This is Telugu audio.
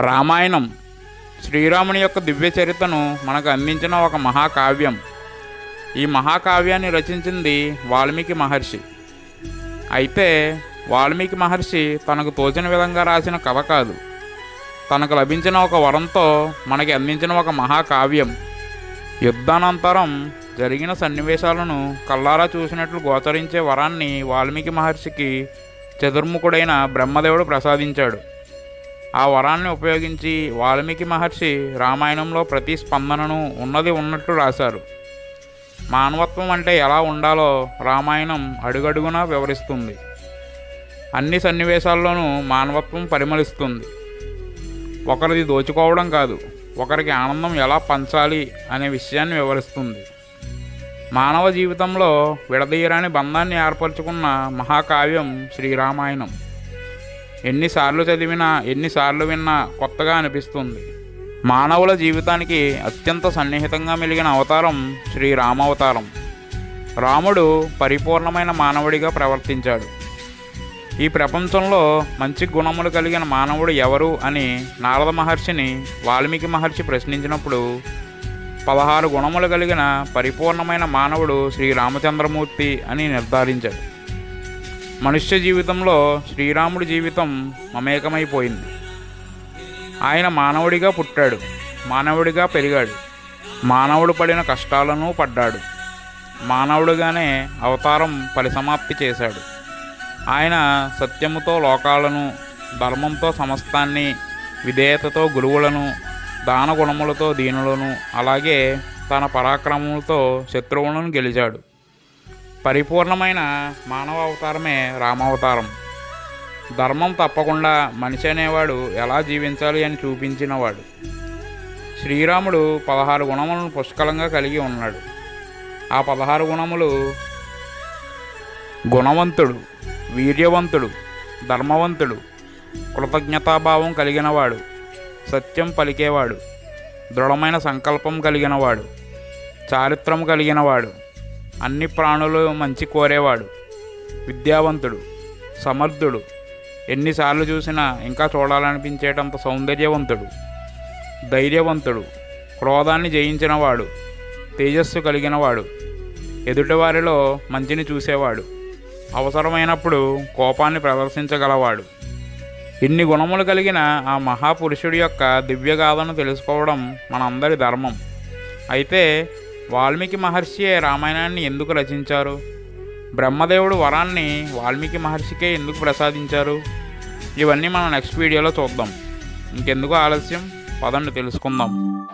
రామాయణం. శ్రీరాముని యొక్క దివ్య చరిత్రను మనకు అందించిన ఒక మహాకావ్యం. ఈ మహాకావ్యాన్ని రచించింది వాల్మీకి మహర్షి. అయితే వాల్మీకి మహర్షి తనకు తోచిన విధంగా రాసిన కథ కాదు. తనకు లభించిన ఒక వరంతో మనకి అందించిన ఒక మహాకావ్యం. యుద్ధానంతరం జరిగిన సన్నివేశాలను కల్లారా చూసినట్లు గోచరించే వరాన్ని వాల్మీకి మహర్షికి చతుర్ముఖుడైన బ్రహ్మదేవుడు ప్రసాదించాడు. ఆ వరాన్ని ఉపయోగించి వాల్మీకి మహర్షి రామాయణంలో ప్రతి స్పందనను ఉన్నది ఉన్నట్టు రాశారు. మానవత్వం అంటే ఎలా ఉండాలో రామాయణం అడుగడుగునా వివరిస్తుంది. అన్ని సన్నివేశాల్లోనూ మానవత్వం పరిమళిస్తుంది. ఒకరిది దోచుకోవడం కాదు ఒకరికి ఆనందం ఎలా పంచాలి అనే విషయాన్ని వివరిస్తుంది. మానవ జీవితంలో విడదీయరాని బంధాన్ని ఏర్పరచుకున్న మహాకావ్యం శ్రీరామాయణం. ఎన్నిసార్లు చదివినా ఎన్నిసార్లు విన్నా కొత్తగా అనిపిస్తుంది. మానవుల జీవితానికి అత్యంత సన్నిహితంగా మెలిగిన అవతారం శ్రీరామావతారం. రాముడు పరిపూర్ణమైన మానవుడిగా ప్రవర్తించాడు. ఈ ప్రపంచంలో మంచి గుణములు కలిగిన మానవుడు ఎవరు అని నారద మహర్షిని వాల్మీకి మహర్షి ప్రశ్నించినప్పుడు పదహారు గుణములు కలిగిన పరిపూర్ణమైన మానవుడు శ్రీ రామచంద్రమూర్తి అని నిర్ధారించాడు. మనుష్య జీవితంలో శ్రీరాముడి జీవితం మమేకమైపోయింది. ఆయన మానవుడిగా పుట్టాడు మానవుడిగా పెరిగాడు మానవుడు పడిన కష్టాలను పడ్డాడు మానవుడుగానే అవతారం పరిసమాప్తి చేశాడు. ఆయన సత్యముతో లోకాలను ధర్మంతో సమస్తాన్ని విధేయతతో గురువులను దాన గుణములతో దీనులను అలాగే తన పరాక్రమములతో శత్రువులను గెలిచాడు. పరిపూర్ణమైన మానవ అవతారమే రామావతారం. ధర్మం తప్పకుండా మనిషి అనేవాడు ఎలా జీవించాలి అని చూపించినవాడు. శ్రీరాముడు పదహారు గుణములను పుష్కలంగా కలిగి ఉన్నాడు. ఆ పదహారు గుణములు గుణవంతుడు వీర్యవంతుడు ధర్మవంతుడు కృతజ్ఞతాభావం కలిగినవాడు సత్యం పలికేవాడు దృఢమైన సంకల్పం కలిగినవాడు చారిత్రం కలిగినవాడు అన్ని ప్రాణులు మంచి కోరేవాడు. విద్యావంతుడు సమర్థుడు. ఎన్నిసార్లు చూసినా ఇంకా చూడాలనిపించేటంత సౌందర్యవంతుడు. ధైర్యవంతుడు క్రోధాన్ని జయించినవాడు తేజస్సు కలిగినవాడు. ఎదుటివారిలో మంచిని చూసేవాడు. అవసరమైనప్పుడు కోపాన్ని ప్రదర్శించగలవాడు. ఇన్ని గుణములు కలిగిన ఆ మహాపురుషుడి యొక్క దివ్యగాథను తెలుసుకోవడం మనందరి ధర్మం. అయితే వాల్మీకి మహర్షియే రామాయణాన్ని ఎందుకు రచించారు? బ్రహ్మదేవుడు వరాన్ని వాల్మీకి మహర్షికే ఎందుకు ప్రసాదించారు? ఇవన్నీ మనం నెక్స్ట్ వీడియోలో చూద్దాం. ఇంకెందుకు ఆలస్యం? పదండి తెలుసుకుందాం.